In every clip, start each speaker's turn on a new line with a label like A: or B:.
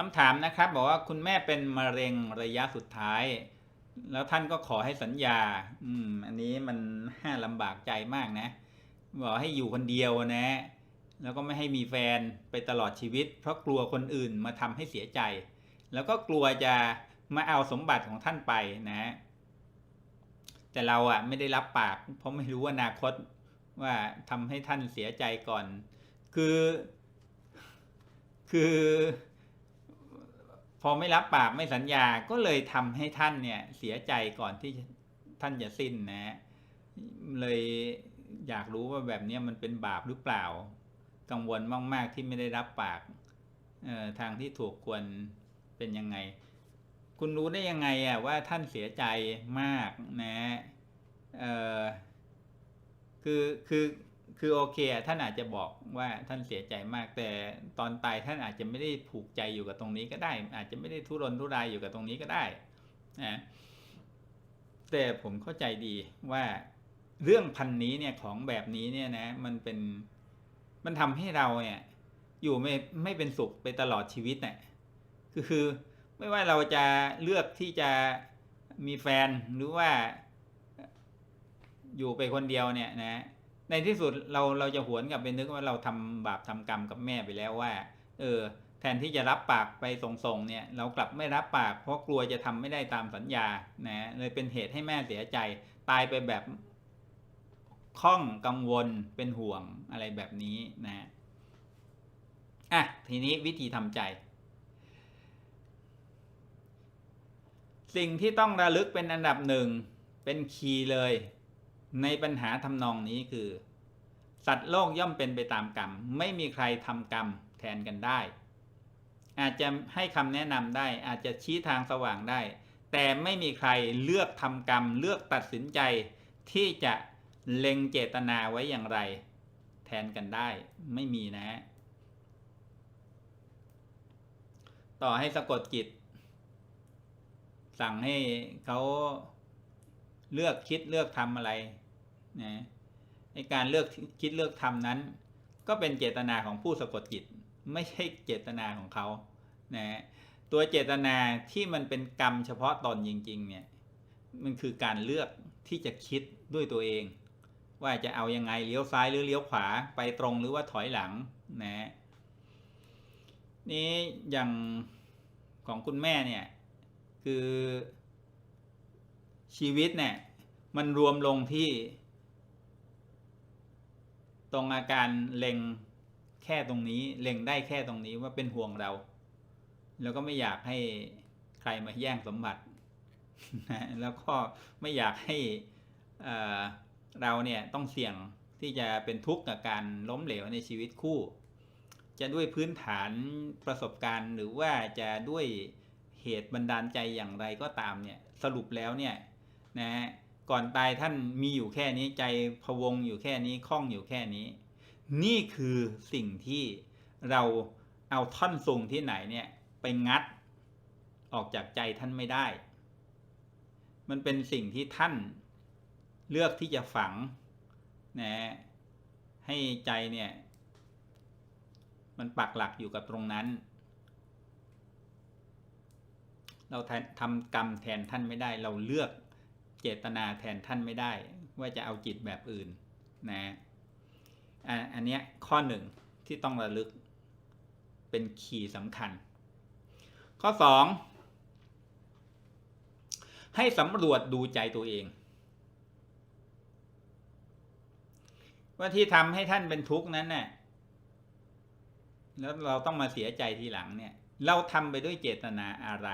A: คำถามนะครับบอกว่าคุณแม่เป็นมะเร็งระยะสุดท้าย แล้วท่านก็ขอให้สัญญา อืม อันนี้มันห้าลำบากใจมากนะ บอกให้อยู่คนเดียวนะ แล้วก็ไม่ให้มีแฟนไปตลอดชีวิต เพราะกลัวคนอื่นมาทำให้เสียใจ แล้วก็กลัวจะมาเอาสมบัติของท่านไปนะ แต่เราอะไม่ได้รับปาก เพราะไม่รู้อนาคตว่าทำให้ท่านเสียใจก่อน คือ คือ พอไม่รับปากไม่สัญญาก็เลยทำให้ท่านเนี่ยเสียใจก่อนที่ท่านจะสิ้นนะ เลยอยากรู้ว่าแบบนี้มันเป็นบาปหรือเปล่า กังวลมาก ๆ ที่ไม่ได้รับปากออทางที่ถูกควรเป็นยังไง คุณรู้ได้ยังไงอะว่าท่านเสียใจมากนะออคือคือ คือโอเคท่านอาจจะบอกว่าท่านเสียใจมาก แต่ตอนตายท่านอาจจะไม่ได้ผูกใจอยู่กับตรงนี้ก็ได้ อาจจะไม่ได้ทุรนทุรายอยู่กับตรงนี้ก็ได้นะแต่ผมเข้าใจดีว่าเรื่องพันนี้เนี่ยของแบบนี้เนี่ยนะ มันเป็นมันทำให้เราเนี่ยอยู่ไม่ไม่เป็นสุขไปตลอดชีวิตเนี่ยคือคือไม่ว่าเราจะเลือกที่จะมีแฟนหรือว่าอยู่ไปคนเดียวเนี่ยนะ ในที่สุดเราเราจะหวนกลับไปนึกว่าเราทำบาปทำกรรมกับแม่ไปแล้วว่า เออ แทนที่จะรับปากไปส่งๆเนี่ย เรากลับไม่รับปาก เพราะกลัวจะทำไม่ได้ตามสัญญานะเลยเป็นเหตุให้แม่เสียใจ ตายไปแบบข้องกังวลเป็นห่วงอะไรแบบนี้นะอะทีนี้วิธีทำใจ สิ่งที่ต้องระลึกเป็นอันดับหนึ่งเป็นคีย์เลย ในปัญหาทำนองนี้คือ สัตว์โลกย่อมเป็นไปตามกรรม ไม่มีใครทำกรรมแทนกันได้ อาจจะให้คำแนะนำได้ อาจจะชี้ทางสว่างได้ แต่ไม่มีใครเลือกทำกรรม เลือกตัดสินใจที่จะเล็งเจตนาไว้อย่างไร แทนกันได้ ไม่มีนะฮะต่อให้สะกดจิต สั่งให้เขา เลือกคิดเลือกทำอะไรนะในการเลือกคิดเลือกทำนั้น ก็เป็นเจตนาของผู้สะกดจิต ไม่ใช่เจตนาของเขานะตัวเจตนาที่มันเป็นกรรมเฉพาะตนจริงๆเนี่ยมันคือการเลือกที่จะคิดด้วยตัวเอง ว่าจะเอายังไงเลี้ยวซ้ายหรือเลี้ยวขวาไปตรงหรือว่าถอยหลังนะนี่อย่างของคุณแม่เนี่ยคือ ชีวิตเนี่ยมันรวมลงที่ ตรงอาการเล็งแค่ตรงนี้เล็งได้แค่ตรงนี้ว่าเป็นห่วงเรา แล้วก็ไม่อยากให้ใครมาแย่งสมบัตินะแล้วก็ไม่อยากให้เอ่อเราเนี่ยต้องเสี่ยงที่จะเป็นทุกข์กับการล้มเหลวในชีวิตคู่ จะด้วยพื้นฐานประสบการณ์ หรือว่าจะด้วยเหตุบันดาลใจอย่างไรก็ตามเนี่ยสรุปแล้วเนี่ย นะฮะก่อนตายท่านมีอยู่แค่นี้ใจพวงอยู่แค่นี้คล่องอยู่แค่นี้ นี่คือสิ่งที่เราเอาท่อนทรงที่ไหนเนี่ยไปงัดออกจากใจท่านไม่ได้ มันเป็นสิ่งที่ท่านเลือกที่จะฝังนะให้ใจเนี่ยมันปักหลักอยู่กับตรงนั้น เราทำกรรมแทนท่านไม่ได้เราเลือก เจตนาแทนท่านไม่ได้ ว่าจะเอาจิตแบบอื่นนะอันเนี้ยข้อหนึ่งที่ต้องระลึกเป็นคีย์สำคัญ ข้อสองให้สำรวจดูใจตัวเอง ว่าที่ทำให้ท่านเป็นทุกข์นั้นน่ะแล้วเราต้องมาเสียใจทีหลังเนี่ย เราทำไปด้วยเจตนาอะไร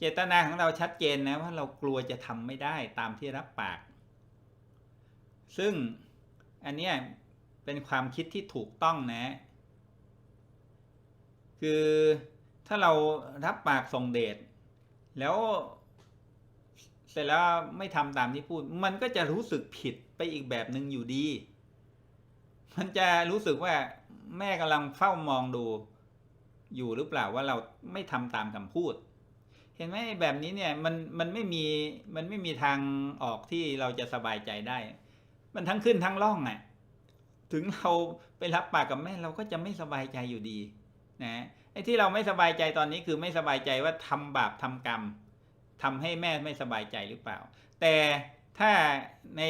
A: เจตนาของเราชัดเจนนะว่าเรากลัวจะทำไม่ได้ตามที่รับปาก ซึ่งอันเนี้ยเป็นความคิดที่ถูกต้องนะ คือถ้าเรารับปากส่งเดชแล้วเสร็จแล้วไม่ทำตามที่พูด มันก็จะรู้สึกผิดไปอีกแบบหนึ่งอยู่ดี มันจะรู้สึกว่าแม่กำลังเฝ้ามองดูอยู่หรือเปล่าว่าเราไม่ทำตามคำพูด ห็นไหมแบบนี้เนี่ยมันมันไม่มีมันไม่มีทางออกที่เราจะสบายใจได้ มันทั้งขึ้นทั้งล่องอะถึงเราไปรับปากกับแม่เราก็จะไม่สบายใจอยู่ดีนะไอ้ที่เราไม่สบายใจตอนนี้คือไม่สบายใจว่าทำบาปทำกรรมทำให้แม่ไม่สบายใจหรือเปล่า แต่ถ้าใน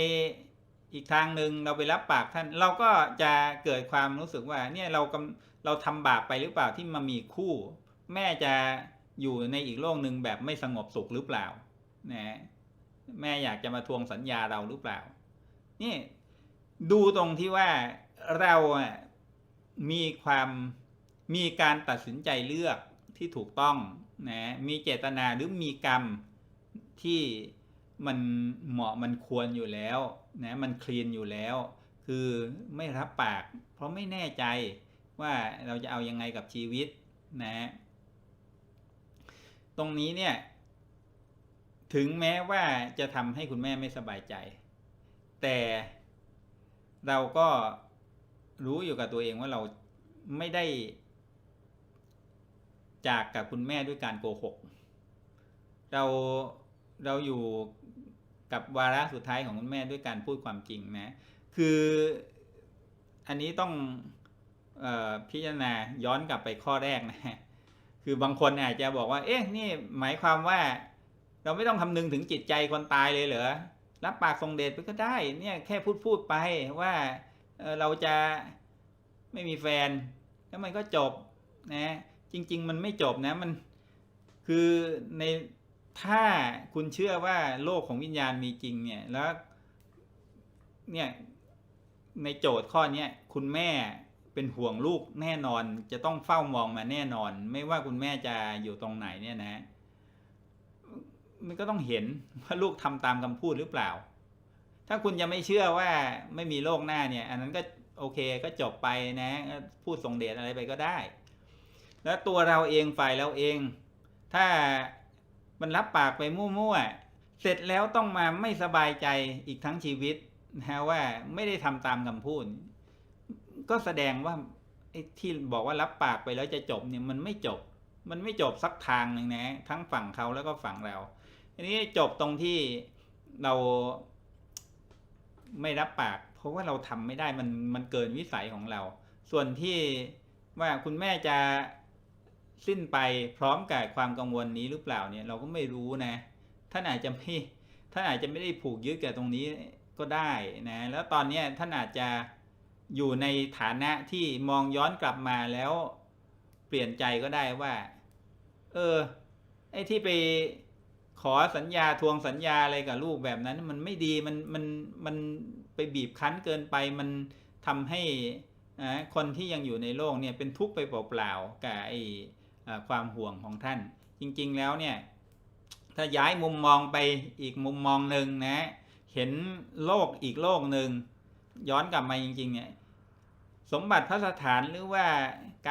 A: อีกทางหนึ่งเราไปรับปากท่านเราก็จะเกิดความรู้สึกว่าเนี่ยเราเราทำบาปไปหรือเปล่าที่มามีคู่ แม่จะ อยู่ในอีกโลกหนึ่งแบบไม่สงบสุขหรือเปล่านะแม่อยากจะมาทวงสัญญาเราหรือเปล่า นี่ดูตรงที่ว่าเราอะมีความมีการตัดสินใจเลือกที่ถูกต้องนะมีเจตนาหรือมีกรรมที่มันเหมาะมันควรอยู่แล้วนะมันคลีนอยู่แล้ว คือไม่รับปาก เพราะไม่แน่ใจว่าเราจะเอายังไงกับชีวิตนะ ตรงนี้เนี่ย ถึงแม้ว่าจะทำให้คุณแม่ไม่สบายใจ แต่เราก็รู้อยู่กับตัวเองว่าเราไม่ได้ จากกับคุณแม่ด้วยการโกหก เราเราอยู่กับวาระสุดท้ายของคุณแม่ด้วยการพูดความจริงนะ คืออันนี้ต้องออพิจารณาย้อนกลับไปข้อแรกนะ คือบางคนอาจจะบอกว่า เอ๊ะ นี่หมายความว่า เราไม่ต้องคำนึงถึงจิตใจคนตายเลยเหรอ รับปากทรงเดชไปก็ได้ เนี่ยแค่พูดพูดไปว่าเเราจะไม่มีแฟน แล้วมันก็จบนะ จริง ๆ มันไม่จบนะ มันคือในถ้าคุณเชื่อว่าโลกของวิญญาณมีจริงเนี่ย แล้วเนี่ยในโจทย์ข้อนี้คุณแม่ เป็นห่วงลูกแน่นอนจะต้องเฝ้ามองมาแน่นอน ไม่ว่าคุณแม่จะอยู่ตรงไหนเนี่ยนะ มันก็ต้องเห็นว่าลูกทำตามคำพูดหรือเปล่า ถ้าคุณยังไม่เชื่อว่าไม่มีโลกหน้าเนี่ย อันนั้นก็โอเคก็จบไปนะ พูดส่งเดชอะไรไปก็ได้ แล้วตัวเราเองฝ่ายเราเอง ถ้ามันรับปากไปมั่วๆเสร็จแล้วต้องมาไม่สบายใจอีกทั้งชีวิตนะว่าไม่ได้ทำตามคำพูด ก็แสดงว่าไอ้ที่บอกว่ารับปากไปแล้วจะจบเนี่ยมันไม่จบ มันไม่จบสักทางหนึ่งนะ ทั้งฝั่งเขาแล้วก็ฝั่งเราทีนี้จบตรงที่เราไม่รับปาก เพราะว่าเราทำไม่ได้มันมันเกินวิสัยของเรา ส่วนที่ว่าคุณแม่จะสิ้นไปพร้อมกับความกังวลนี้หรือเปล่าเนี่ย เราก็ไม่รู้นะท่านอาจจะไม่ท่านอาจจะไม่ได้ผูกยึดกับตรงนี้ก็ได้นะ แล้วตอนนี้ท่านอาจจะ อยู่ในฐานะที่มองย้อนกลับมาแล้วเปลี่ยนใจก็ได้ว่า เออ ไอ้ที่ไปขอสัญญาทวงสัญญาอะไรกับลูกแบบนั้น มันไม่ดีมันมันมันไปบีบคั้นเกินไป มันทำให้คนที่ยังอยู่ในโลกเนี่ยเป็นทุกข์ไปเปล่าๆกับไอ้ความห่วงของท่าน จริง ๆแล้วเนี่ย ถ้าย้ายมุมมองไปอีกมุมมองหนึ่งนะ เห็นโลกอีกโลกหนึ่งย้อนกลับมาจริง ๆ เนี่ย สมบัติพระสถานหรือว่า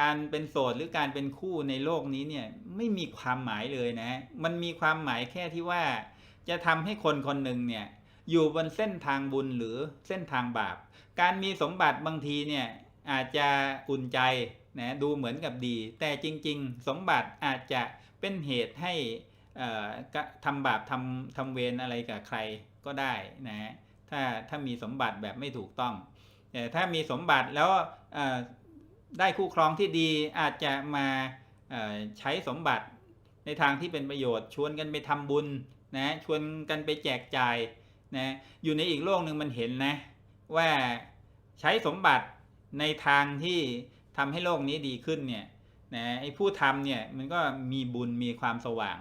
A: การเป็นโสดหรือการเป็นคู่ในโลกนี้เนี่ยไม่มีความหมายเลยนะ มันมีความหมายแค่ที่ว่าจะทำให้คนคนหนึ่งเนี่ยอยู่บนเส้นทางบุญหรือเส้นทางบาป การมีสมบัติบางทีเนี่ยอาจจะอุ่นใจนะดูเหมือนกับดี แต่จริง ๆ สมบัติอาจจะเป็นเหตุให้ทำบาปทำทำเวรอะไรกับใครก็ได้นะถ้าถ้ามีสมบัติแบบไม่ถูกต้อง ถ้ามีสมบัติแล้วได้คู่ครองที่ดีอาจจะมาใช้สมบัติในทางที่เป็นประโยชน์ ชวนกันไปทำบุญนะชวนกันไปแจกจ่ายนะอยู่ในอีกโลกหนึ่งมันเห็นนะว่าใช้สมบัติในทางที่ทำให้โลกนี้ดีขึ้นเนี่ยนะไอ้ผู้ทำเนี่ยมันก็มีบุญมีความสว่าง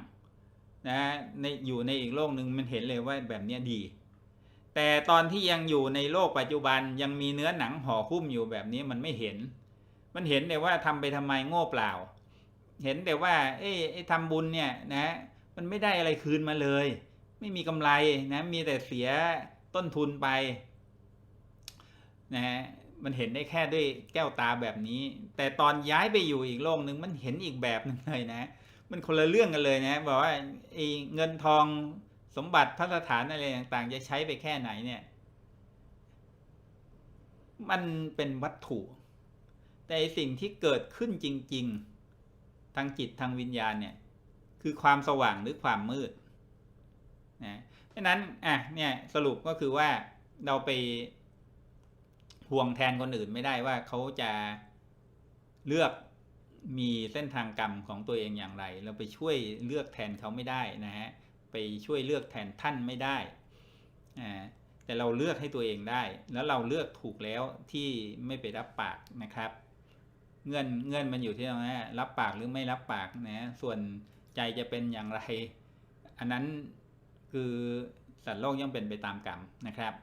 A: นะในอยู่ในอีกโลกหนึ่งมันเห็นเลยว่าแบบนี้ดี แต่ตอนที่ยังอยู่ในโลกปัจจุบันยังมีเนื้อหนังห่อหุ้มอยู่แบบนี้มันไม่เห็น มันเห็นแต่ว่าทำไปทำไมโง่เปล่า เห็นแต่ว่า เอ้ไอ้ทำบุญเนี่ยนะมันไม่ได้อะไรคืนมาเลย ไม่มีกำไรนะมีแต่เสียต้นทุนไปนะฮะมันเห็นได้แค่ด้วยแก้วตาแบบนี้ แต่ตอนย้ายไปอยู่อีกโลกหนึ่งมันเห็นอีกแบบหนึ่งเลยนะ มันคนละเรื่องกันเลยนะบอกว่าไอ้เงินทอง สมบัติพัฒฐานอะไรต่างๆ จะใช้ไปแค่ไหนเนี่ย มันเป็นวัตถุ แต่สิ่งที่เกิดขึ้นจริง ๆ ทางจิตทางวิญญาณเนี่ย คือความสว่างหรือความมืดนะเพราะนั้นอะเนี่ยสรุปก็คือว่าเราไปห่วงแทนคนอื่นไม่ได้ว่าเขาจะเลือกมีเส้นทางกรรมของตัวเองอย่างไร เราไปช่วยเลือกแทนเขาไม่ได้นะฮะ ไปช่วยเลือกแทนท่านไม่ได้ แต่เราเลือกให้ตัวเองได้ แล้วเราเลือกถูกแล้วที่ไม่ไปรับปากนะครับ เงื่อนเงื่อนมันอยู่ที่ตรงนี้รับปากหรือไม่รับปากนะส่วนใจจะเป็นอย่างไร อันนั้นคือสัตว์โลกย่อมเป็นไปตามกรรมนะครับ